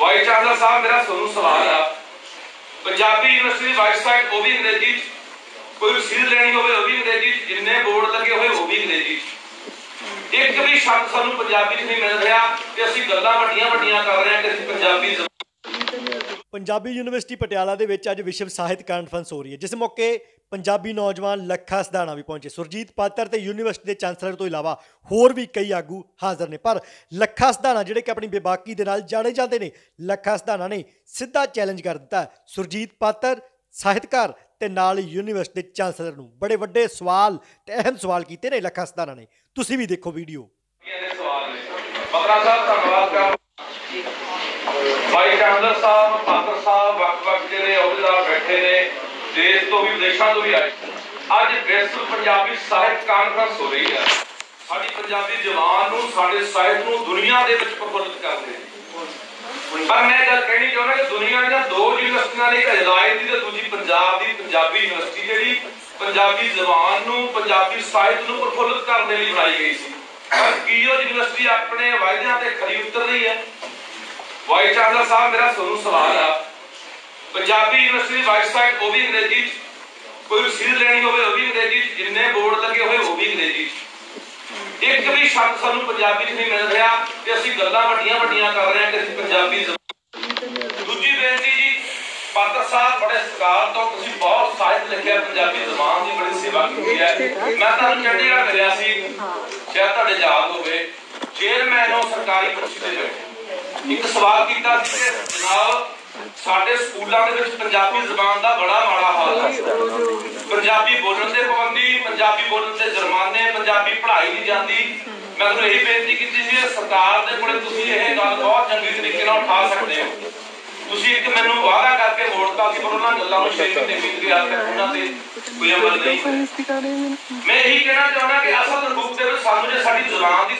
Vice chancellor ਸਾਹਿਬ ਮੇਰਾ ਤੁਹਾਨੂੰ ਸਵਾਲ ਆ। ਪੰਜਾਬੀ ਯੂਨੀਵਰਸਿਟੀ ਵੈਬਸਾਈਟ ਉਹ ਵੀ ਅੰਗਰੇਜ਼ੀ 'ਚ, ਕੋਈ ਰਸੀਦ ਲੈਣੀ ਹੋਵੇ ਉਹ ਵੀ ਅੰਗਰੇਜ਼ੀ 'ਚ, ਜਿੰਨੇ ਬੋਰਡ ਲੱਗੇ ਹੋਏ ਉਹ ਵੀ ਅੰਗਰੇਜ਼ੀ 'ਚ। ਇੱਕ ਵੀ ਸ਼ਬਦ ਸਾਨੂੰ ਪੰਜਾਬੀ 'ਚ ਨਹੀਂ ਮਿਲ ਰਿਹਾ ਤੇ ਅਸੀਂ ਗੱਲਾਂ ਵੱਡੀਆਂ ਵੱਡੀਆਂ ਕਰ ਰਹੇ ਹਾਂ ਕਿ ਅਸੀਂ ਪੰਜਾਬੀ ਪੰਜਾਬੀ ਯੂਨੀਵਰਸਿਟੀ ਪਟਿਆਲਾ ਦੇ ਵਿੱਚ ਅੱਜ ਵਿਸ਼ਵ ਸਾਹਿਤ ਕਾਨਫਰੰਸ ਹੋ ਰਹੀ ਹੈ, ਜਿਸ ਮੌਕੇ ਪੰਜਾਬੀ ਨੌਜਵਾਨ ਲੱਖਾ ਸਦਾਣਾ ਵੀ ਪਹੁੰਚੇ। ਸੁਰਜੀਤ ਪਾਤਰ ਤੇ ਯੂਨੀਵਰਸਿਟੀ ਦੇ ਚਾਂਸਲਰ ਤੋਂ ਇਲਾਵਾ ਹੋਰ ਵੀ ਕਈ ਆਗੂ ਹਾਜ਼ਰ ਨੇ, ਪਰ ਲੱਖਾ ਸਦਾਣਾ ਜਿਹੜੇ ਕਿ ਆਪਣੀ ਬੇਬਾਕੀ ਦੇ ਨਾਲ ਜਾਣੇ ਜਾਂਦੇ ਨੇ, ਲੱਖਾ ਸਦਾਣਾ ਨੇ ਸਿੱਧਾ ਚੈਲੰਜ ਕਰ ਦਿੱਤਾ। ਸੁਰਜੀਤ ਪਾਤਰ, ਸਾਹਿਤਕਾਰ ਤੇ ਨਾਲ ਯੂਨੀਵਰਸਿਟੀ ਦੇ ਚਾਂਸਲਰ ਨੂੰ ਬੜੇ ਵੱਡੇ ਸਵਾਲ ਤੇ ਅਹਿਮ ਸਵਾਲ ਕੀਤੇ ਨੇ ਲੱਖਾ ਸਦਾਣਾ ਨੇ। ਤੁਸੀਂ ਵੀ ਦੇਖੋ ਵੀਡੀਓ। ਦੇ ਸਾਹਿਬ, ਧੰਨਵਾਦ ਕਰ ਭਾਈ ਚਾਂਦਰ ਸਾਹਿਬ ਪਾਤਰ ਸਾਹਿਬ ਵੱਖ-ਵੱਖ ਜਿਹੜੇ ਅਹੁਦੇਦਾਰ ਬੈਠੇ ਨੇ, ਦੇਸ਼ ਤੋਂ ਵੀ, ਵਿਦੇਸ਼ਾਂ ਤੋਂ ਵੀ ਆਏ। ਅੱਜ ਵਿਸ਼ਵ ਪੰਜਾਬੀ ਸਾਹਿਤ ਕਾਨਫਰੰਸ ਹੋ ਰਹੀ ਹੈ। ਸਾਡੀ ਪੰਜਾਬੀ ਜ਼ਬਾਨ ਨੂੰ, ਸਾਡੇ ਸਾਹਿਤ ਨੂੰ ਦੁਨੀਆ ਦੇ ਵਿੱਚ ਪ੍ਰਫੁੱਲਿਤ ਕਰਦੇ ਪਰ ਮੈਂ ਗੱਲ ਕਹਿਣੀ ਚਾਹੁੰਦਾ ਕਿ ਦੁਨੀਆ ਦੀਆਂ ਦੋ ਯੂਨੀਵਰਸਿਟੀਆਂ ਨੇ, ਇੱਕ ਇਜ਼ਰਾਈਲ ਦੀ ਤੇ ਦੂਜੀ ਪੰਜਾਬ ਦੀ, ਪੰਜਾਬੀ ਯੂਨੀਵਰਸਿਟੀ ਜਿਹੜੀ ਪੰਜਾਬੀ ਜ਼ਬਾਨ ਨੂੰ, ਪੰਜਾਬੀ ਸਾਹਿਤ ਨੂੰ ਪ੍ਰਫੁੱਲਿਤ ਕਰਨ ਦੇ ਲਈ ਬਣਾਈ ਗਈ ਸੀ। ਪਰ ਕੀ ਉਹ ਯੂਨੀਵਰਸਿਟੀ ਆਪਣੇ ਵਾਅਦਿਆਂ ਤੇ ਖਰੀ ਉਤਰ ਰਹੀ ਹੈ? ਵਾਈਸ ਚਾਂਸਲਰ ਸਾਹਿਬ ਮੇਰਾ ਤੁਹਾਨੂੰ ਸਵਾਲ ਆ। ਪੰਜਾਬੀ ਯੂਨੀਵਰਸਿਟੀ ਵੈਬਸਾਈਟ ਉਹ ਵੀ ਅੰਗਰੇਜ਼ੀ 'ਚ, ਕੋਈ ਰਸੀਦ ਲੈਣੀ ਹੋਵੇ ਉਹ ਵੀ ਅੰਗਰੇਜ਼ੀ 'ਚ, ਜਿੰਨੇ ਬੋਰਡ ਲੱਗੇ ਹੋਏ ਉਹ ਵੀ ਅੰਗਰੇਜ਼ੀ 'ਚ। ਇੱਕ ਵੀ ਸ਼ਬਦ ਸਾਨੂੰ ਪੰਜਾਬੀ 'ਚ ਨਹੀਂ ਮਿਲ ਰਿਹਾ ਤੇ ਅਸੀਂ ਗੱਲਾਂ ਵੱਡੀਆਂ ਵੱਡੀਆਂ ਕਰ ਰਹੇ ਹਾਂ ਕਿ ਅਸੀਂ ਪੰਜਾਬੀ ਦੂਜੀ ਬੇਨਤੀ ਜੀ, ਪਾਤਰ ਸਾਹਿਬ, ਬੜੇ ਸਤਿਕਾਰ ਤੋਂ ਤੁਸੀਂ ਬਹੁਤ ਸਾਹਿਤ ਲਿਖਿਆ, ਪੰਜਾਬੀ ਜ਼ਬਾਨ ਦੀ ਬੜੀ ਸੇਵਾ ਕੀਤੀ ਹੈ। ਮੈਂ ਤੁਹਾਨੂੰ ਚੰਡੀਗੜ੍ਹ ਮਿਲਿਆ ਸੀ, ਸ਼ਾਇਦ ਤੁਹਾਡੇ ਯਾਦ ਹੋਵੇ। ਚੇਅਰਮੈਨ ਉਹ ਸਰਕਾਰੀ ਕੁਰਸੀ ਤੇ ਬੈਠੇ ਇੱਕ ਸਵਾਲ ਕੀਤਾ ਸੀ ਕਿ ਜਨਾਬ, ਸਾਡੇ ਸਕੂਲਾਂ ਦੇ ਵਿੱਚ ਪੰਜਾਬੀ ਜ਼ਬਾਨ ਦਾ ਬੜਾ ਮਾੜਾ ਹਾਲ ਹੈ। ਪੰਜਾਬੀ ਬੋਲਣ ਦੇ ਪਾਬੰਦੀ, ਪੰਜਾਬੀ ਬੋਲਣ ਦੇ ਜੁਰਮਾਨੇ, ਪੰਜਾਬੀ ਪੜ੍ਹਾਈ ਨਹੀਂ ਜਾਂਦੀ। ਮੈਂ ਤੁਹਾਨੂੰ ਇਹ ਬੇਨਤੀ ਕੀਤੀ ਸੀ, ਸਰਕਾਰ ਦੇ ਕੋਲੇ ਤੁਸੀਂ ਇਹ ਗੱਲ ਬਹੁਤ ਚੰਗੇ ਤਰੀਕੇ ਨਾਲ ਉਠਾ ਸਕਦੇ ਹੋ। ਤੁਸੀਂ ਇੱਕ ਮੈਨੂੰ ਵਾਅਦਾ ਕਰਕੇ ਮੋੜਤਾ ਸੀ ਪਰ ਉਹਨਾਂ ਗੱਲਾਂ ਨੂੰ ਛੇਤੀ ਤੇ ਬੀਤ ਗਿਆ ਤੇ ਉਹਨਾਂ ਤੇ ਕੋਈ ਅਮਲ ਨਹੀਂ ਮੈਂ ਇਹੀ ਕਹਿਣਾ ਚਾਹੁੰਦਾ ਕਿ ਅਸਲ ਰੂਪ ਦੇ ਵਿੱਚ ਸਾਨੂੰ ਜੇ ਸਾਡੀ ਜ਼ੁਬਾਨ ਦੀ